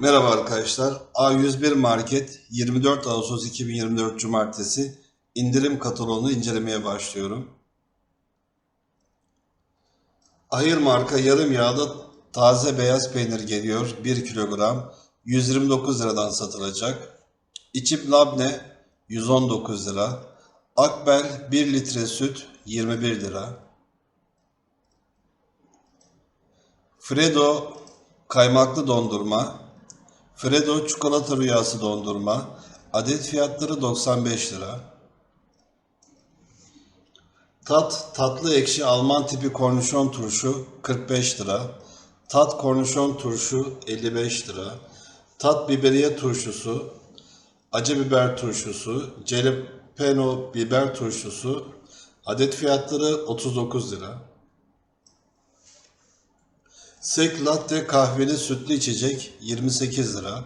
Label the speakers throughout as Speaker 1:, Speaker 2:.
Speaker 1: Merhaba arkadaşlar. A101 Market 24 Ağustos 2024 Cumartesi indirim kataloğunu incelemeye başlıyorum. Hayır marka yarım yağlı taze beyaz peynir geliyor 1 kilogram 129 liradan satılacak. İçim labne 119 lira. Akbel 1 litre süt 21 lira. Fredo kaymaklı dondurma, Fredo çikolata rüyası dondurma, adet fiyatları 95 lira. Tat tatlı ekşi Alman tipi kornişon turşu 45 lira. Tat kornişon turşu 55 lira. Tat biberiye turşusu, acı biber turşusu, jalapeno biber turşusu adet fiyatları 39 lira. Sek latte kahveli sütlü içecek 28 lira.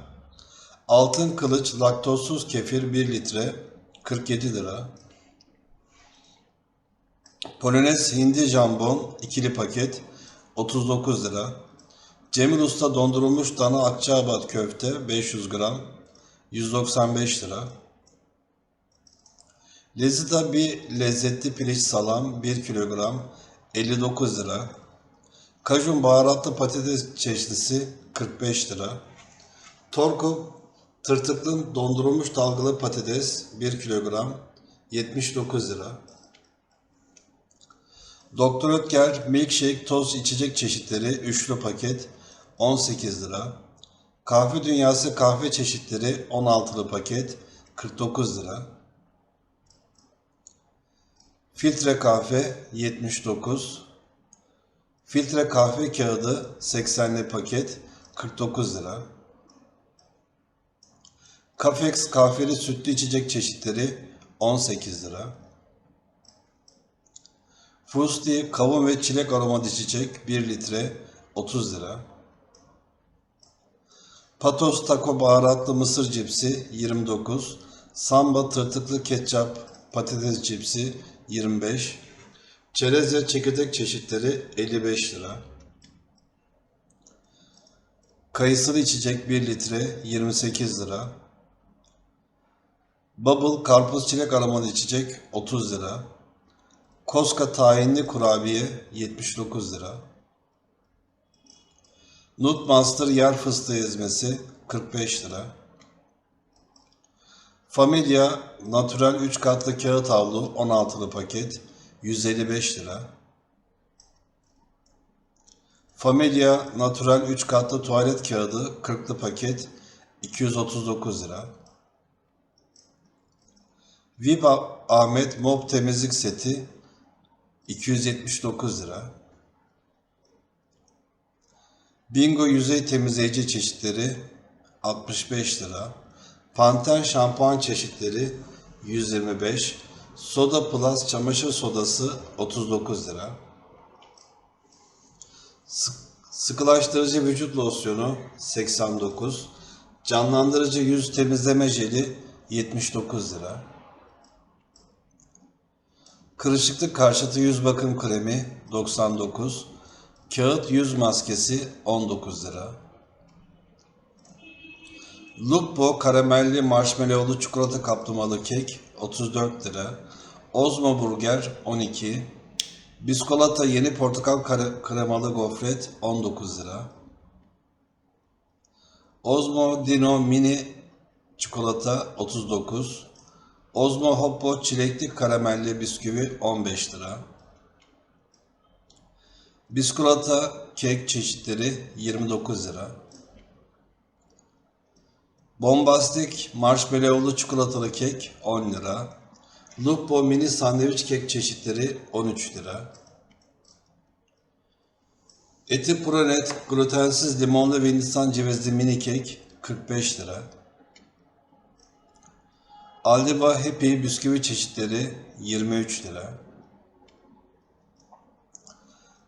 Speaker 1: Altın kılıç laktozsuz kefir 1 litre 47 lira. Polonez hindi jambon ikili paket 39 lira. Cemil Usta dondurulmuş dana akçaabat köfte 500 gram 195 lira. Lezita bir lezzetli piliç salam 1 kilogram 59 lira. Kajun baharatlı patates çeşnisi 45 lira. Torku tırtıklı dondurulmuş dalgalı patates 1 kilogram 79 lira. Doktor Ötker milkshake toz içecek çeşitleri üçlü paket 18 lira. Kahve Dünyası kahve çeşitleri 16'lı paket 49 lira. Filtre kahve 79 Filtre kahve kağıdı 80'li paket 49 lira. Kafex kahveli sütlü içecek çeşitleri 18 lira. Fusti kavun ve çilek aromalı içecek 1 litre 30 lira. Patos taco baharatlı mısır cipsi 29. Samba tırtıklı ketçap patates cipsi 25. Çerez ve çekirdek çeşitleri 55 lira. Kayısılı içecek 1 litre 28 lira. Bubble karpuz çilek aromalı içecek 30 lira. Koska tahinli kurabiye 79 lira. Nut Master yer fıstığı ezmesi 45 lira. Familia Natural 3 katlı kağıt havlu 16'lı paket 155 lira. Familia Natural 3 katlı tuvalet kağıdı 40'lı paket 239 lira. Viva Ahmet Mop temizlik seti 279 lira. Bingo yüzey temizleyici çeşitleri 65 lira. Panten şampuan çeşitleri 125. Soda Plus çamaşır sodası 39 lira. Sık- Sıkılaştırıcı vücut losyonu 89. Canlandırıcı yüz temizleme jeli 79 lira. Kırışıklık karşıtı yüz bakım kremi 99. Kağıt yüz maskesi 19 lira. Lupo karamelli marshmallowlu çikolata kaplamalı kek 34 lira. Ozmo burger 12. Biskolata yeni portakal kremalı gofret 19 lira. Ozmo Dino mini çikolata 39. Ozmo Hoppo çilekli karamelli bisküvi 15 lira. Biskolata kek çeşitleri 29 lira. Bombastik marshmallowlu çikolatalı kek 10 lira. Lupo mini sandviç kek çeşitleri 13 lira. Eti Pronet glutensiz limonlu ve hindistan cevizli mini kek 45 lira. Aldiba Happy bisküvi çeşitleri 23 lira.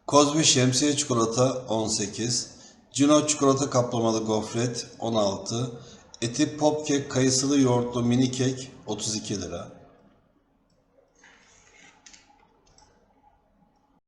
Speaker 1: Kozbi şemsiye çikolata 18. Cino çikolata kaplamalı gofret 16. Eti pop kek kayısılı yoğurtlu mini kek 32 lira.